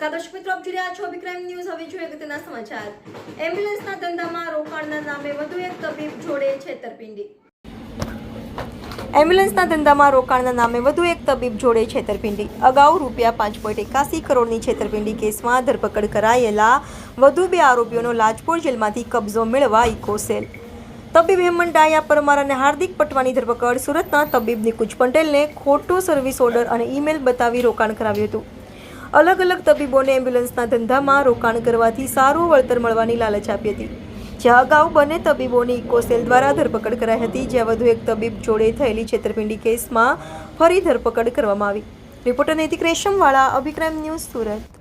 નમસ્કાર. દર્શક મિત્રો, આપ જોઈ રહ્યા છો અભિક્રાઇમ ન્યૂઝ. હવે જોઈએ અગત્યના સમાચાર. એમ્બ્યુલન્સના ધંધામાં રોકાણના નામે વધુ એક તબીબ જોડે છેતરપિંડી. એમ્બ્યુલન્સના ધંધામાં રોકાણના નામે વધુ એક તબીબ જોડે છેતરપિંડી. અગાઉ રૂપિયા પાંચ પોઈન્ટ એકાસી કરોડની છેતરપિંડી કેસમાં ધરપકડ કરાયેલા વધુ બે આરોપીઓનો લાજપોર જેલમાંથી કબજો મેળવા ઇકોસેલ તબીબ હેમંત ડાયા, પરમાર અને હાર્દિક પટવાની ધરપકડ સુરતના તબીબ નિકુંજ પટેલને ખોટો સર્વિસ ઓર્ડર અને ઈમેલ બતાવી રોકાણ કરાવ્યું હતું. અલગ અલગ તબીબોને એમ્બ્યુલન્સના ધંધામાં રોકાણ કરવાથી સારું વળતર મળવાની લાલચ આપી હતી. જ્યાં અગાઉ બંને તબીબોની ઇકોસેલ દ્વારા ધરપકડ કરાઈ હતી જ્યાં વધુ એક તબીબ જોડે થયેલી છેતરપિંડી કેસમાં ફરી ધરપકડ કરવામાં આવી. Reporter Naitik Reshamwala Abhikram news Surat.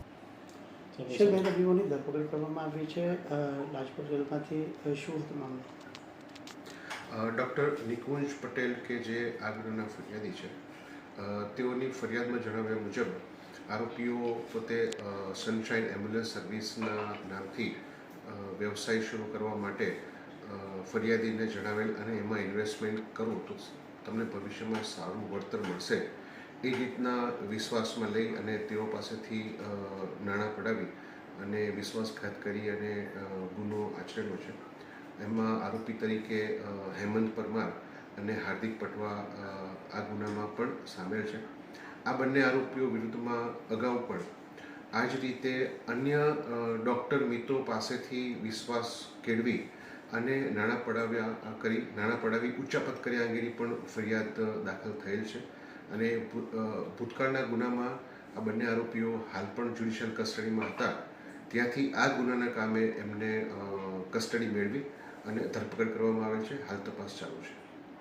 Share બે તબીબોની ધરપકડ કરવામાં આવી છે. રાજકોટ જેલમાંથી શું મામલો? ડૉક્ટર નિકુંજ પટેલ કે જે આ ગુનાના ફરિયાદી છે તેઓની ફરિયાદમાં જણાવ્યા મુજબ આરોપીઓ પોતે સનશાઇન એમ્બ્યુલન્સ સર્વિસના નામથી વ્યવસાય શરૂ કરવા માટે ફરિયાદીને જણાવેલ અને એમાં ઇન્વેસ્ટમેન્ટ કરો તો તમને ભવિષ્યમાં સારું વળતર મળશે. એ રીતના વિશ્વાસમાં લઈ અને તેઓ પાસેથી નાણાં પડાવી અને વિશ્વાસઘાત કરી અને ગુનો આચરેલો છે. એમાં આરોપી તરીકે હેમંત પરમાર અને હાર્દિક પટવા આ ગુનામાં પણ સામેલ છે. આ બંને આરોપીઓ વિરુદ્ધમાં અગાઉ પણ. આ જ રીતે અન્ય ડૉક્ટર મિત્રો પાસેથી વિશ્વાસ કેળવી અને નાણાં પડાવ્યા કરી, નાણાં પડાવી, ઉચ્ચાપત કર્યા અંગેની પણ ફરિયાદ દાખલ થયેલ છે. અને ભૂતકાળના ગુનામાં આ બંને આરોપીઓ હાલ પણ જ્યુડિશિયલ કસ્ટડીમાં હતા. ત્યાંથી આ ગુનાના કામે એમને કસ્ટડી મેળવી અને ધરપકડ કરવામાં આવેલ છે. હાલ તપાસ ચાલુ છે.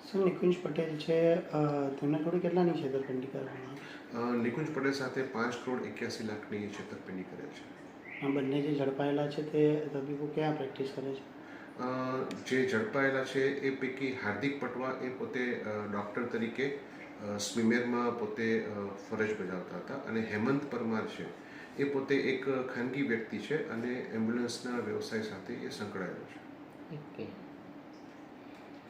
સર નિકુંજ પટેલ છે. અ, તેમના જોડે કેટલાની છેતરપિંડી કરવામાં નિકુંજ પટેલ સાથે પાંચ કરોડ એક્યાસી લાખની છેતરપિંડી કરે છે. આ બંને જે ઝડપાયેલા છે તે તબીબો ક્યાં પ્રેક્ટિસ કરે છે? જે ઝડપાયેલા છે એ પૈકી હાર્દિક પટવા એ પોતે ડૉક્ટર તરીકે સ્વિમેરમાં પોતે ફરજ બજાવતા હતા અને હેમંત પરમાર છે એ પોતે એક ખાનગી વ્યક્તિ છે અને એમ્બ્યુલન્સના વ્યવસાય સાથે એ સંકળાયેલો છે. ઓકે.